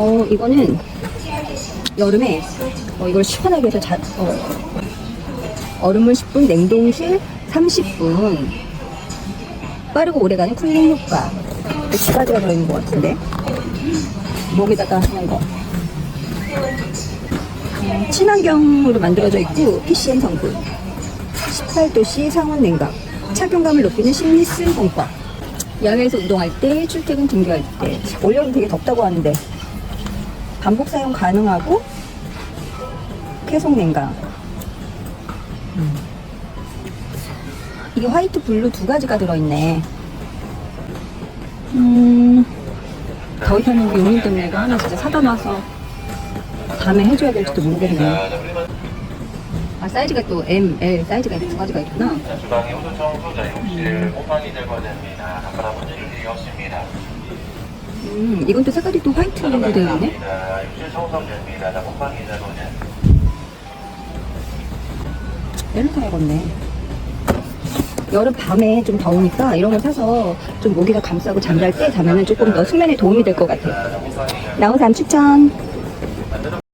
어, 이거는 여름에 어, 이걸 시원하게 해서 자, 어, 얼음물 10분, 냉동실 30분. 빠르고 오래가는 쿨링 효과. 두 가지가 들어있는 것 같은데. 목에다가 하는 거. 음, 친환경으로 만들어져 있고, PCM 성분. 18도씨 상온 냉각. 착용감을 높이는 심리스 공법. 야외에서 운동할 때, 출퇴근 등교할 때. 올여름 되게 덥다고 하는데, 반복 사용 가능하고, 계속 냉각. 음. 이게 화이트 블루 두 가지가 들어있네. 음, 더 이상은 용인 때문에 이거 하나 진짜 사다 놔서 다음에 해줘야 될지도 모르겠네. 아, 사이즈가 또 M, L 사이즈가 두 가지가 있구나. 자, 주방에 우드 청소자 욕실 곰팡이 제거됩니다. 아까 문제 일이 없습니다. 음, 이건 또 색깔이 또 화이트로 되어 있네. 얘를 사야겠네. 여름 밤에 좀 더우니까 이런 걸 사서 좀 모기가 감싸고 잠잘 때 자면은 조금 더 숙면에 도움이 될 것 같아요. 사람 추천.